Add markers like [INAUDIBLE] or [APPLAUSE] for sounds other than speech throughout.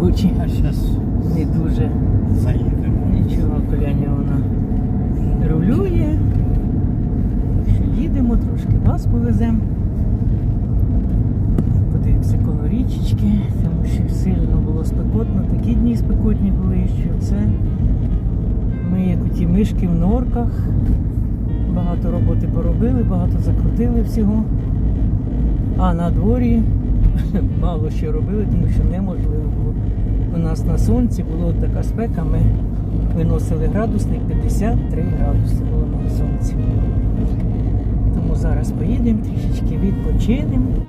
мабуть, А зараз не дуже. заїдемо. Нічого, коляня вона рулює. Їдемо, трошки вас повеземо. Подивимося коло річечки, тому що сильно було спекотно. Такі дні спекотні були, що це ми, як у ті мишки в норках. Багато роботи поробили, багато закрутили всього. А на дворі [LAUGHS] мало що робили, тому що неможливо було. У нас на сонці була така спека, ми виносили градусник 53 градуси було на сонці. Тому зараз поїдемо, трішечки відпочинемо.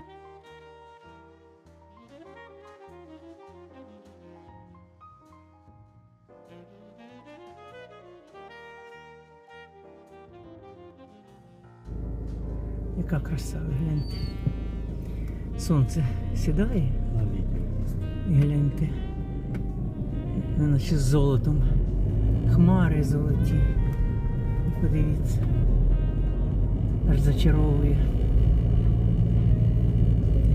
Яка краса, гляньте. Сонце сідає. І гляньте. Наче з золотом. Хмари золоті. Подивіться. Аж зачаровує.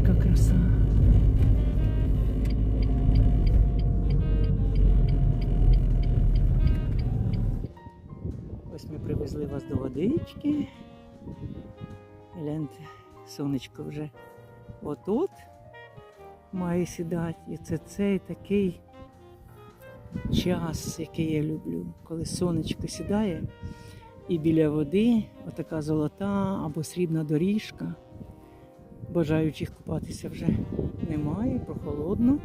Яка краса. Ось ми привезли вас до водички. Гляньте, сонечко вже отут має сідати. І це цей такий час, який я люблю, коли сонечко сідає і біля води отака золота або срібна доріжка. Бажаючих купатися вже немає, прохолодно.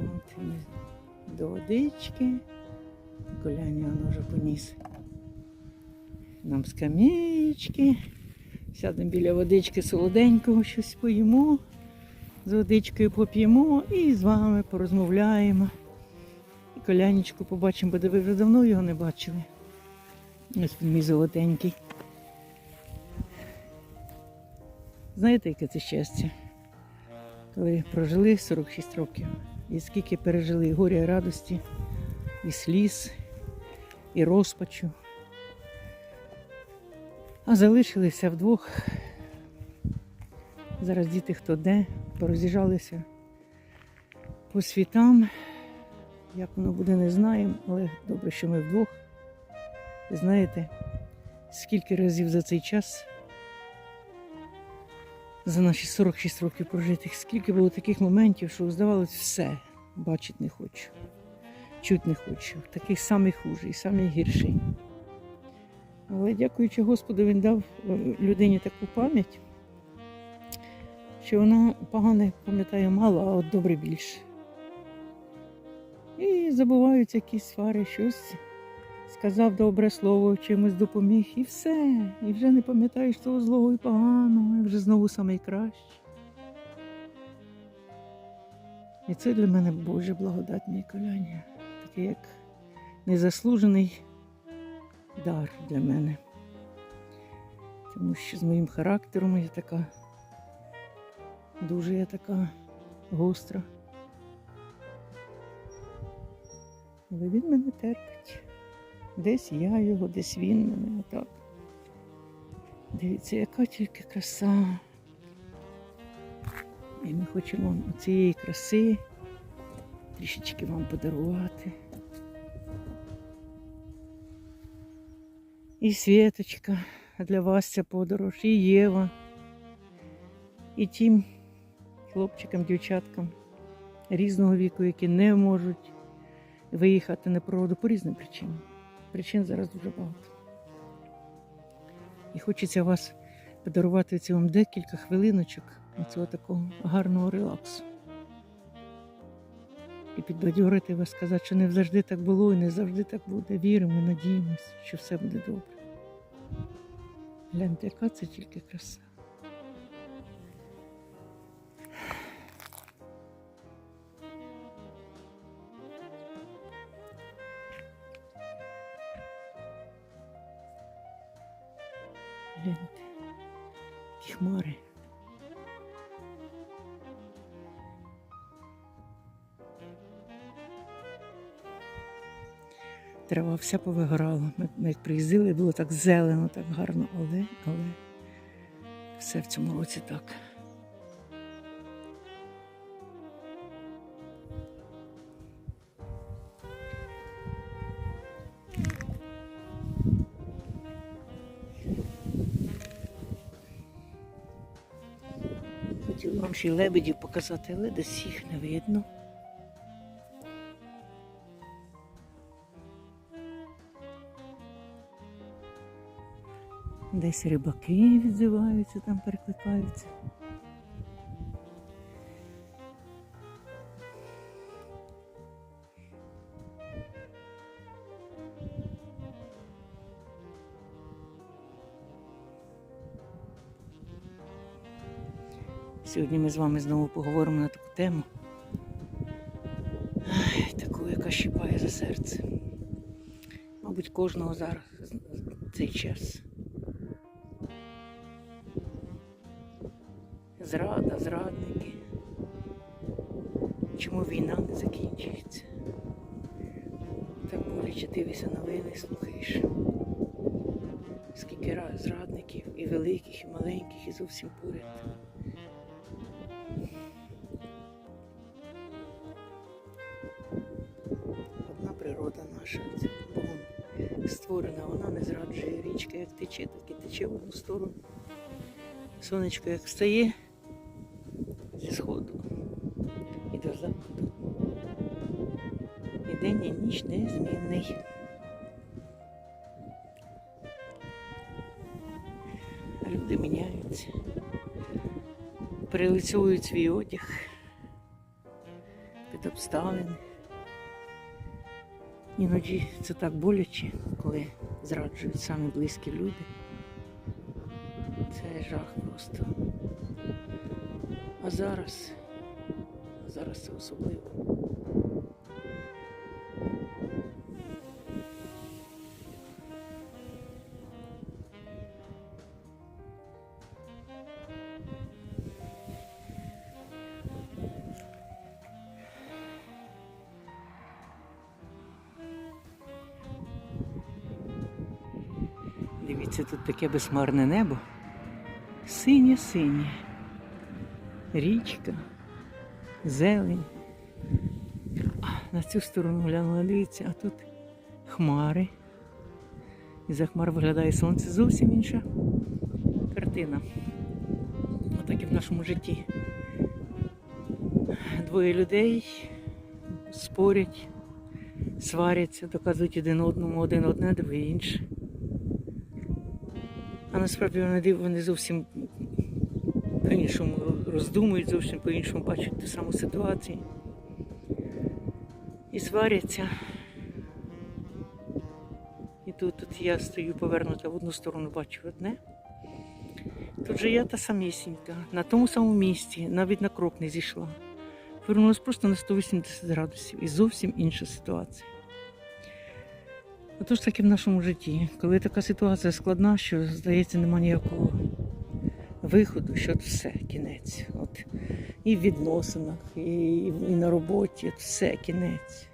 От, до водички. Коляня воно вже поніс. Нам скам'ячки. Сядемо біля водички солоденького, щось поїмо з водичкою поп'ємо і з вами порозмовляємо. Колянечку побачимо, бо ви вже давно його не бачили. Ось він мій золотенький. Знаєте, яке це щастя? Коли прожили 46 років. І скільки пережили і горя, і радості, і сліз, і розпачу. А залишилися вдвох. Зараз діти хто де, пороз'їжджалися по світам. Як воно буде, не знаємо, але добре, що ми вдвох. І знаєте, скільки разів за цей час, за наші 46 років прожитих, скільки було таких моментів, що здавалось, все, бачити не хочу, чути не хочу. Такий самий хужий, самий гірший. Але дякуючи Господу, він дав е, людині таку пам'ять що вона погане пам'ятає мало, а от добре більше. І забуваються якісь свари, щось сказав добре слово, чимось допоміг, і все. І вже не пам'ятаєш того злого і поганого, і вже знову найкраще. І це для мене Божа благодать, мій коляння. Такий як незаслужений дар для мене. Тому що з моїм характером я така. Дуже я така гостра. Але він мене терпить. Десь я його, десь він мене отак. Дивіться, яка тільки краса. І ми хочемо цієї краси трішечки вам подарувати. І Світочка для вас ця подорож, і Єва, і тім хлопчикам, дівчаткам різного віку, які не можуть виїхати на природу по різним причинам. Причин зараз дуже багато. І хочеться вас подарувати цим декілька хвилиночок цього такого гарного релаксу. І підбадьорити вас, сказати, що не завжди так було і не завжди так буде. Віримо, і надіємося, що все буде добре. Гляньте, яка це тільки краса. Трава вся повигорала. Ми, ми приїздили, було так зелено, так гарно, але, але все в цьому році так. Хотіла вам ще й лебедів показати, але десь їх не видно. Десь рибаки відзиваються, там перекликаються. Сьогодні ми з вами знову поговоримо на таку тему, таку, яка щипає за серце. Мабуть, кожного зараз цей час. Зрада, зрадники. Чому війна не закінчується? Так боляче дивишся новини, слухаєш. Скільки раз зрадників і великих, і маленьких, і зовсім поряд. Одна природа наша Богом створена, вона не зраджує річка, як тече, так і тече в одну сторону. Сонечко як встає перелицьовують свій одяг під обставини. Іноді це так боляче, коли зраджують самі близькі люди. Це жах просто. А зараз, зараз це особливо. Тут таке безхмарне небо. Синє-синє. Річка, зелень. А, на цю сторону глянула, дивіться, а тут хмари. І за хмар виглядає сонце зовсім інша картина. Отак і в нашому житті. Двоє людей спорять, сваряться, доказують один одному, один одне, друге інше. А насправді вони, зовсім по-іншому роздумують, зовсім по-іншому бачать ту саму ситуацію. І сваряться. І тут, тут я стою повернута в одну сторону, бачу одне. Тут же я та самісінька, на тому самому місці, навіть на крок не зійшла. Повернулась просто на 180 градусів і зовсім інша ситуація. Отож так і в нашому житті, коли така ситуація складна, що здається, нема ніякого виходу, що все, кінець. От, і в відносинах, і, і на роботі, от все, кінець.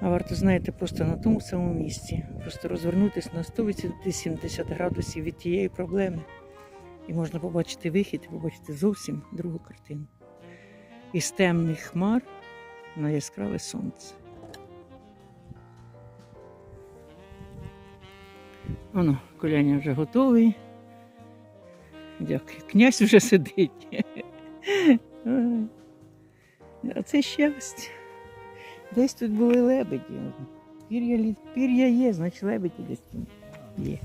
А варто, знаєте, просто на тому самому місці, просто розвернутися на 180 градусів від тієї проблеми. І можна побачити вихід, і побачити зовсім другу картину. Із темних хмар на яскраве сонце. Воно, коляня вже готовий. Дякую. Князь вже сидить. А це щастя. Десь тут були лебеді. Пір'я, пір'я є, значить лебеді десь є.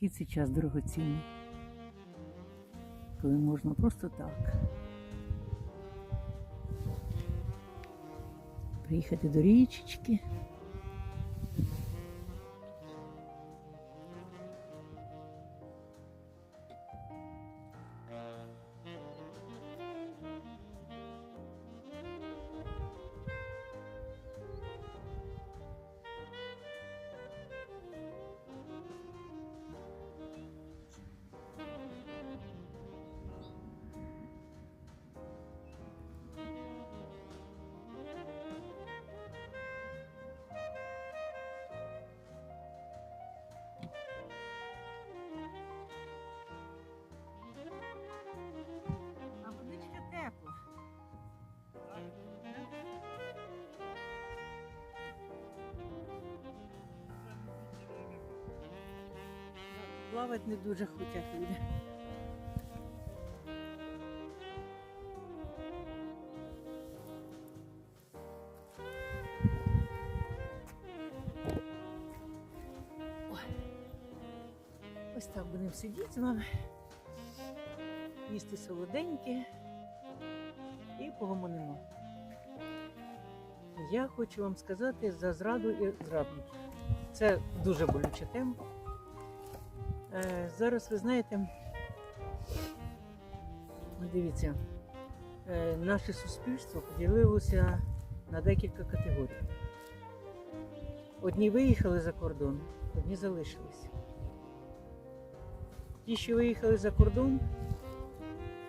Який це час дорогоцінний, коли можна просто так приїхати до річечки. Плавати не дуже хочуть люди. Ось так будемо сидіти з вами, їсти солоденьке і погомонимо. Я хочу вам сказати за зраду і зрадників. Це дуже болюча тема. Е, зараз ви знаєте, дивіться, е, наше суспільство поділилося на декілька категорій. Одні виїхали за кордон, одні залишилися. Ті, що виїхали за кордон,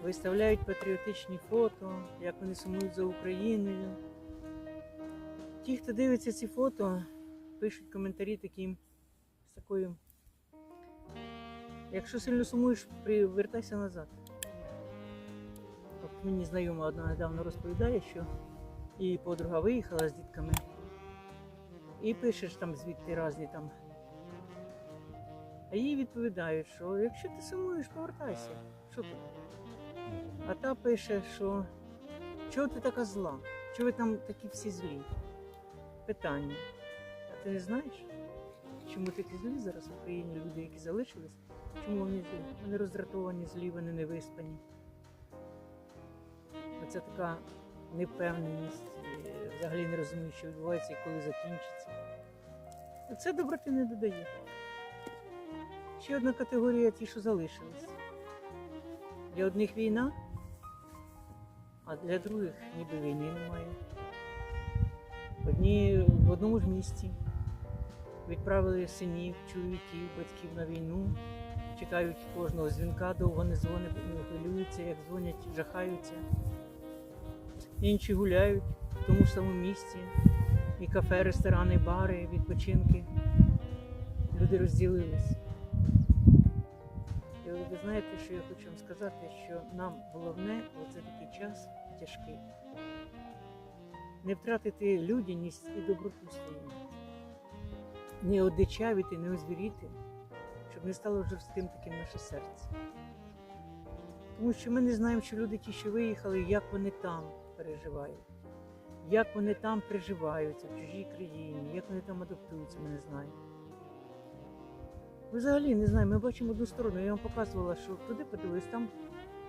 виставляють патріотичні фото, як вони сумують за Україною. Ті, хто дивиться ці фото, пишуть коментарі такі з такою. Якщо сильно сумуєш, при- вертайся назад. От мені знайома одна недавно розповідає, що її подруга виїхала з дітками. І пишеш там звідти разні там. А їй відповідають, що якщо ти сумуєш, повертайся. Що ти? А та пише, що чого ти така зла? Чого ви там такі всі злі? Питання. А ти не знаєш, чому такі злі зараз в Україні люди, які залишились? Чому вони? Вони роздратовані, злі, вони не виспані. Оце така невпевненість, е, взагалі не розумію, що відбувається і коли закінчиться. Це доброти не додає. Ще одна категорія ті, що залишились. Для одних війна, а для других ніби війни немає. Одні в одному ж місті відправили синів, чоловіків, батьків на війну, чекають кожного дзвінка, довго не дзвонять, не хвилюються, як дзвонять, жахаються. Інші гуляють в тому ж самому місці. І кафе, ресторани, бари, відпочинки. Люди розділились. І ви знаєте, що я хочу вам сказати, що нам головне оце такий час тяжкий. Не втратити людяність і доброту свою. Не одичавити, не озвіріти, щоб не стало жорстким таким наше серце. Тому що ми не знаємо, що люди ті, що виїхали, як вони там переживають, як вони там приживаються в чужій країні, як вони там адаптуються, ми не знаємо. Ми взагалі не знаємо, ми бачимо одну сторону. Я вам показувала, що туди подивились, там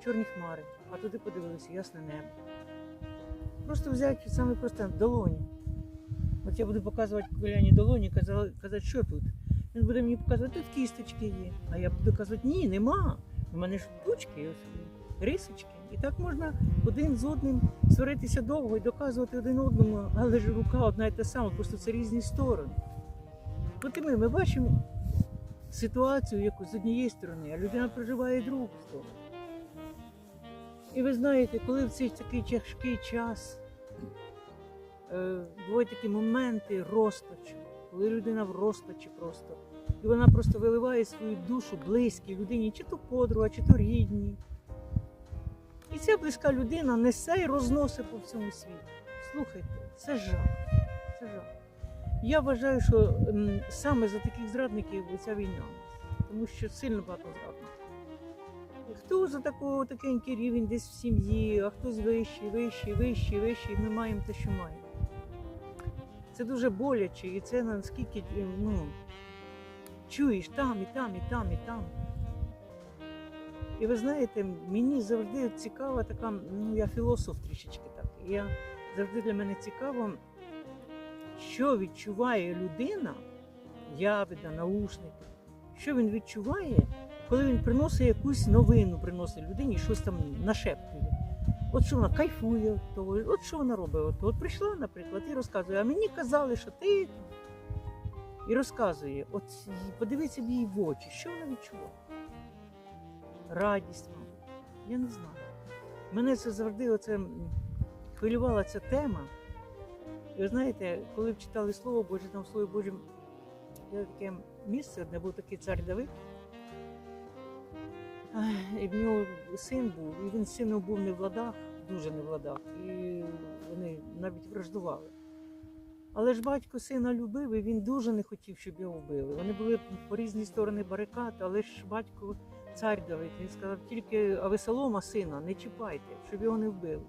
чорні хмари, а туди подивилися ясне небо. Просто взяти саме просто долоні. От я буду показувати Коляні долоні, казали- казати, що тут. Він буде мені показувати, тут кісточки є. А я буду казати, ні, нема. У мене ж тучки, ось рисочки. І так можна один з одним сваритися довго і доказувати один одному, але ж рука одна і та сама, просто це різні сторони. От і ми, ми бачимо ситуацію якусь з однієї сторони, а людина проживає другу сторону. І ви знаєте, коли в цей такий тяжкий час е, бувають такі моменти розпачу, коли людина в розпачі просто, і вона просто виливає свою душу близькій людині, чи то подруга, чи то рідній. І ця близька людина несе і розносить по всьому світу. Слухайте, це жах. Це жах. Я вважаю, що саме за таких зрадників ця війна тому що сильно багато зрадників. Хто за такого такенький рівень десь в сім'ї, а хтось вищий, вищий, вищий, вищий, ми маємо те, що маємо. Це дуже боляче, і це наскільки е, ну, чуєш там, і там, і там, і там. І ви знаєте, мені завжди цікава така, ну я філософ трішечки так. Я завжди для мене цікаво, що відчуває людина, ябеда, наушники, що він відчуває, коли він приносить якусь новину, приносить людині, щось там нашептує. От що вона кайфує того, от що вона робить. От, от прийшла, наприклад, і розказує, а мені казали, що ти. І розказує, от подивіться в її в очі, що вона відчуває. Радість. Я не знаю. Мене це завжди оце хвилювала ця тема. І ви знаєте, коли читали Слово Боже, там в Слові Божому є таке місце, де був такий цар Давид. І в нього син був, і він з сином був не в ладах, дуже не в ладах. І вони навіть враждували. Але ж батько сина любив, і він дуже не хотів, щоб його вбили. Вони були по різні сторони барикад, але ж батько цар Давид, він сказав, тільки Авесолома сина не чіпайте, щоб його не вбили.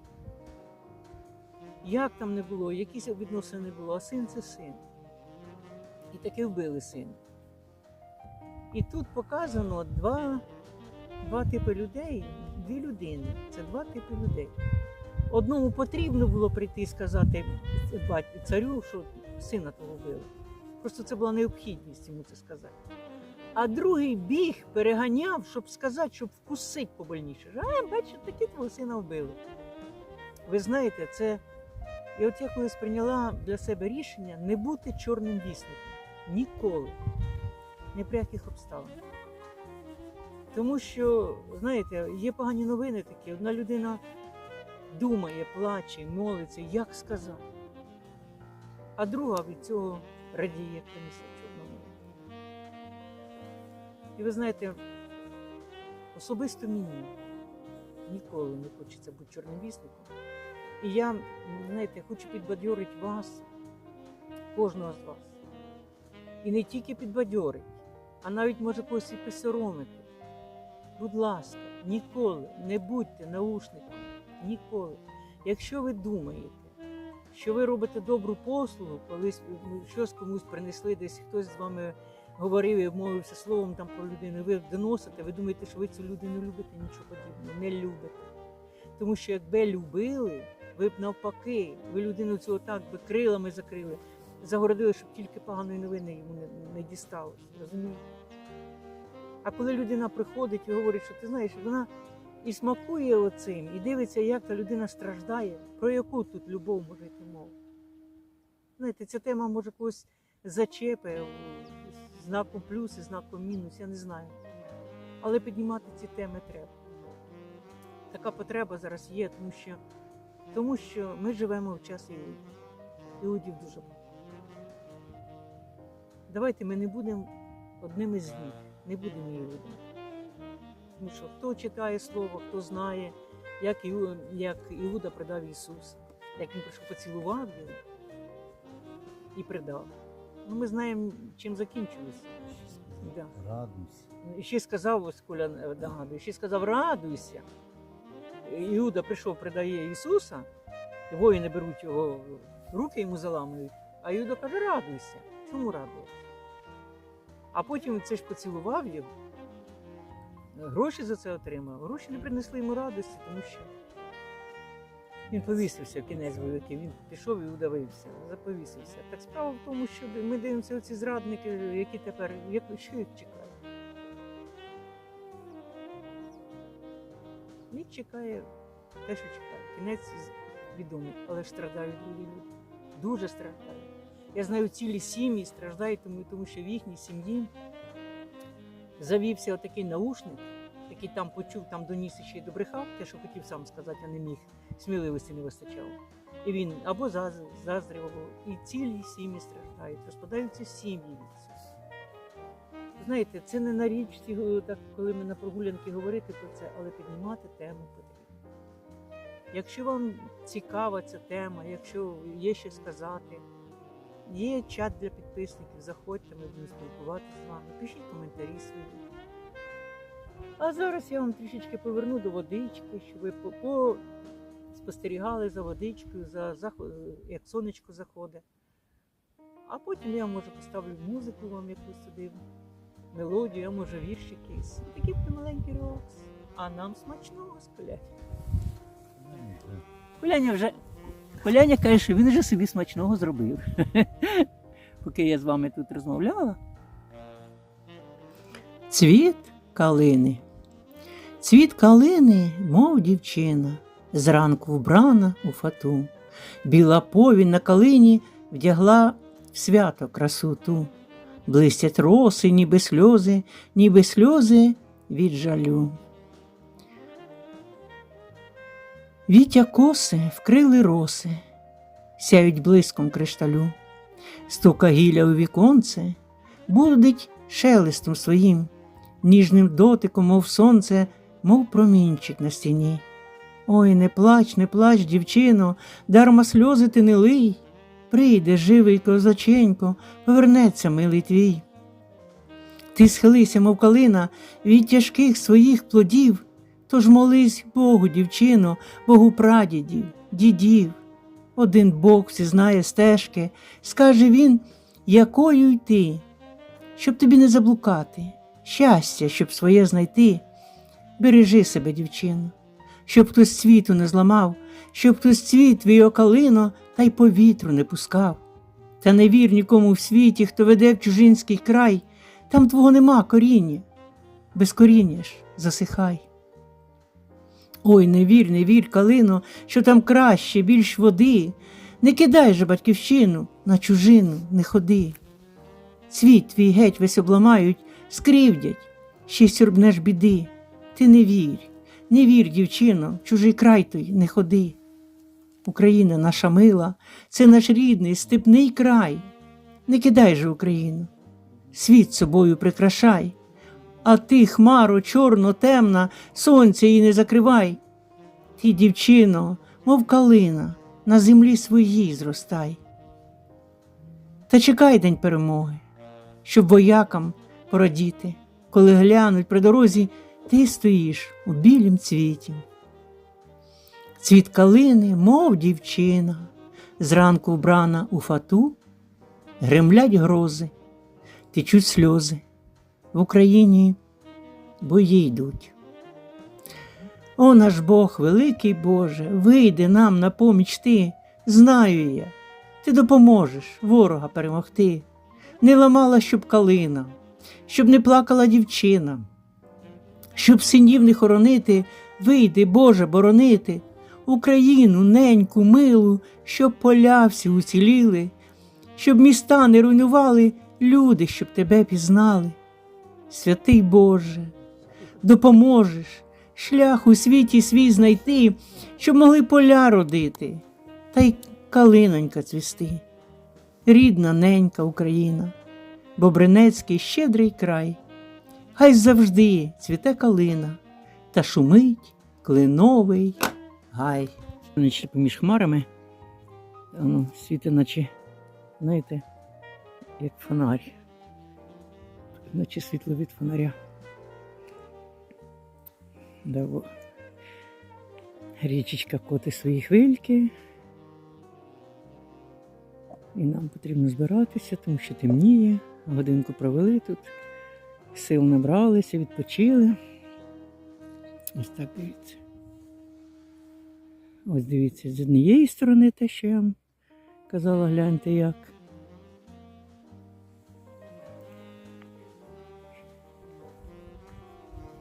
Як там не було, якісь відносини не було, а син це син. І таки вбили сина. І тут показано два, два типи людей, дві людини. Це два типи людей. Одному потрібно було прийти і сказати царю, що сина того вбили. Просто це була необхідність йому це сказати. А другий біг, переганяв, щоб сказати, щоб вкусить побольніше. А, бачите, таки твого сина вбили. Ви знаєте, це. І от я колись прийняла для себе рішення не бути чорним вісником. Ніколи. Ні при яких обставинах. Тому що, знаєте, є погані новини такі. Одна людина думає, плаче, молиться, як сказати. А друга від цього радіє, принесе чорному. І ви знаєте, особисто мені ніколи не хочеться бути чорним вісником. І я, знаєте, хочу підбадьорити вас, кожного з вас. І не тільки підбадьорити, а навіть може когось і присоромити. Будь ласка, ніколи не будьте наушниками. Ніколи. Якщо ви думаєте, що ви робите добру послугу, коли щось комусь принесли, десь хтось з вами говорив і обмовився словом там про людину, ви доносите, ви думаєте, що ви цю людину любите, нічого подібного, не любите. Тому що якби любили, ви б навпаки, ви людину цього так би крилами закрили, загородили, щоб тільки поганої новини йому не, не дісталося. Розумієте? А коли людина приходить і говорить, що ти знаєш, вона і смакує оцим, і дивиться, як та людина страждає, про яку тут любов може йти мова. Знаєте, ця тема може когось зачепи знаком плюс і знаком мінус, я не знаю. Але піднімати ці теми треба. Така потреба зараз є, тому що, тому що ми живемо в час іудів. Іудів дуже багато. Давайте ми не будемо одним із них, не будемо іудами. Тому що хто читає слово, хто знає, як, Іу, як Іуда предав Ісуса, як він прийшов поцілував його і предав. Ну, ми знаємо, чим закінчилося. Да. Радуйся. І ще сказав, ось Коля е, нагадує, ще сказав, радуйся. Іуда прийшов, предає Ісуса, воїни беруть його, руки йому заламують, а Іуда каже, радуйся. Чому радуєшся? А потім це ж поцілував його, гроші за це отримав. Гроші не принесли йому радості, тому що він повісився в кінець бойовиків. Він пішов і удавився, заповісився. Так справа в тому, що ми дивимося оці зрадники, які тепер, що їх чекає. Їх чекає те, що чекає. Кінець відомий, але ж страждають другі люди. Дуже страждають. Я знаю, цілі сім'ї страждають, тому, тому що в їхній сім'ї завівся отакий наушник, який там почув, там доніс ще й добрехав, те, що хотів сам сказати, а не міг, сміливості не вистачало. І він або заз- заздрив, або і цілі сім'ї страждають, розпадаються сім'ї. Знаєте, це не на річці, коли ми на прогулянки говорити про це, але піднімати тему потрібно. Якщо вам цікава ця тема, якщо є що сказати, є чат для підписників, заходьте, ми будемо спілкуватися з вами, пишіть коментарі свої. А зараз я вам трішечки поверну до водички, щоб ви по, по спостерігали за водичкою, за заход, як сонечко заходить. А потім я може поставлю музику вам якусь сюди, мелодію, а може вірш якийсь. Такий буде маленький релакс. А нам смачного з. Коляня вже. Коляня каже, що він вже собі смачного зробив. [LAUGHS] Поки я з вами тут розмовляла. Цвіт калини. Цвіт калини, мов дівчина, зранку вбрана у фату. Біла повінь на калині вдягла в свято красу ту. Блистять роси, ніби сльози, ніби сльози від жалю. Вітя коси вкрили роси, сяють блиском кришталю. Стука гілля у віконце, будить шелестом своїм, ніжним дотиком, мов сонце, мов промінчик на стіні. Ой, не плач, не плач, дівчино, дарма сльози ти не лий, прийде живий козаченько, повернеться милий твій. Ти схилися, мов калина, від тяжких своїх плодів, тож молись Богу, дівчино, Богу прадідів, дідів. Один Бог всі знає стежки, скаже він, якою йти, щоб тобі не заблукати, щастя, щоб своє знайти. Бережи себе, дівчино, щоб хтось світу не зламав, щоб хтось цвіт твій окалино та й повітру не пускав. Та не вір нікому в світі, хто веде в чужинський край, там твого нема коріння, без коріння ж засихай. Ой, не вір, не вір, калино, що там краще, більш води. Не кидай же батьківщину, на чужину не ходи. Цвіт твій геть весь обламають, скривдять, ще й сюрбнеш біди. Ти не вір, не вір, дівчино, чужий край той не ходи. Україна наша мила, це наш рідний степний край. Не кидай же Україну, світ собою прикрашай, а ти, хмаро, чорно, темна, сонця її не закривай. Ти, дівчино, мов калина, на землі своїй зростай. Та чекай день перемоги, щоб воякам порадіти, коли глянуть при дорозі, ти стоїш у білім цвіті. Цвіт калини, мов дівчина, зранку вбрана у фату, гремлять грози, течуть сльози. В Україні бої йдуть. О наш Бог, великий Боже, вийди нам на поміч ти, знаю я, ти допоможеш ворога перемогти. Не ламала, щоб калина, щоб не плакала дівчина, щоб синів не хоронити, вийди, Боже, боронити. Україну, неньку, милу, щоб поля всі уціліли, щоб міста не руйнували, люди, щоб тебе пізнали. Святий Боже, допоможеш шлях у світі свій знайти, щоб могли поля родити, та й калинонька цвісти. Рідна ненька Україна, Бобринецький щедрий край, хай завжди цвіте калина та шумить клиновий гай. Наче поміж хмарами, воно світить, наче, знаєте, як фонарь, наче світло від фонаря. Да. Річечка котить свої хвильки. І нам потрібно збиратися, тому що темніє. Годинку провели тут, сил набралися, відпочили. Ось так дивіться. Ось дивіться, з однієї сторони те, що я вам казала, гляньте як.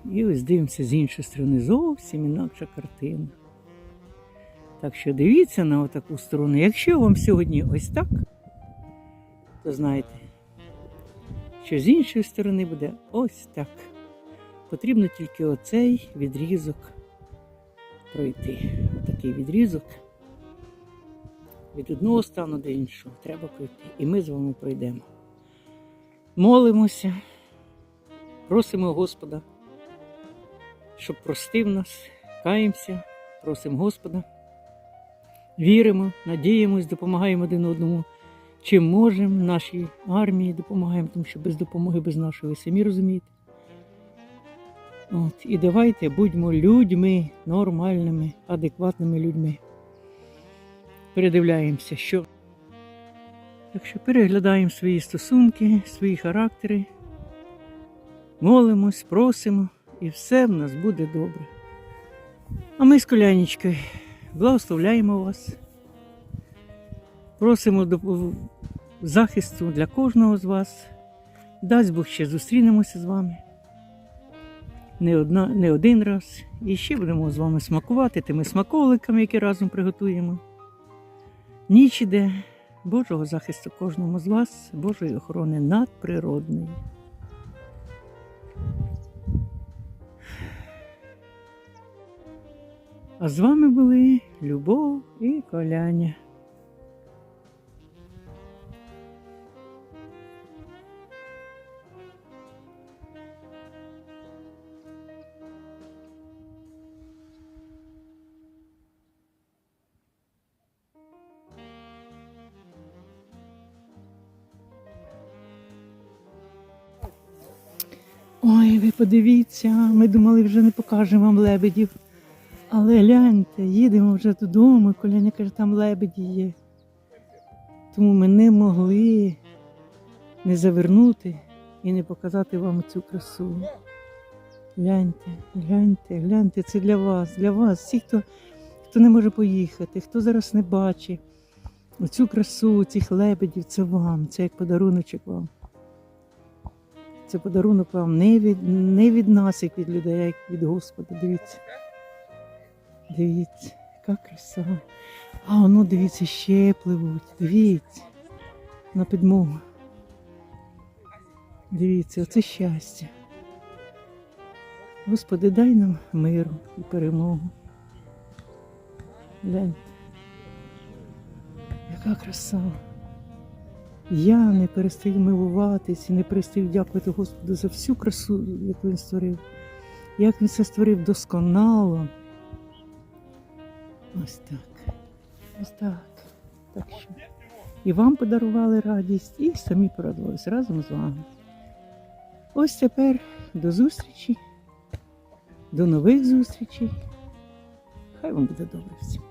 І ось дивимося з іншої сторони зовсім інакша картина. Так що дивіться на отаку сторону. Якщо вам сьогодні ось так, то знайте, що з іншої сторони буде ось так. Потрібно тільки оцей відрізок пройти. Отакий відрізок. Від одного стану до іншого треба пройти. І ми з вами пройдемо. Молимося, просимо Господа, щоб простив нас, каємося, просимо Господа, віримо, надіємось, допомагаємо один одному. Чим можемо нашій армії допомагаємо, тому що без допомоги, без нашої, ви самі розумієте. От, І давайте будьмо людьми, нормальними, адекватними людьми. Передивляємося, що. Так що переглядаємо свої стосунки, свої характери, молимось, просимо, і все в нас буде добре. А ми з колянічкою благословляємо вас, просимо захисту для кожного з вас. Дасть Бог ще зустрінемося з вами не одна, не один раз. І ще будемо з вами смакувати тими смаколиками, які разом приготуємо. Ніч іде Божого захисту кожному з вас, Божої охорони надприродної. А з вами були Любов і Коляня. Ой, ви подивіться, ми думали, вже не покажемо вам лебедів. Але гляньте, їдемо вже додому. Коляня каже, там лебеді є. Тому ми не могли не завернути і не показати вам цю красу. Гляньте, гляньте, гляньте, це для вас, для вас, всі, хто, хто не може поїхати, хто зараз не бачить. Оцю красу, цих лебедів, це вам, це як подаруночок вам. Це подарунок вам не від, не від нас, як від людей, а як від Господа. Дивіться. Дивіться, яка краса. А воно, дивіться, ще пливуть. Дивіться. На підмогу. Дивіться, оце щастя. Господи, дай нам миру і перемогу. Гляньте. Яка краса. Я не перестаю милуватись і не перестаю дякувати Господу за всю красу, яку він створив. Як він це створив досконало. Ось так. Ось так. Так що і вам подарували радість, і самі порадувалися разом з вами. Ось тепер до зустрічі, до нових зустрічей. Хай вам буде добре всім.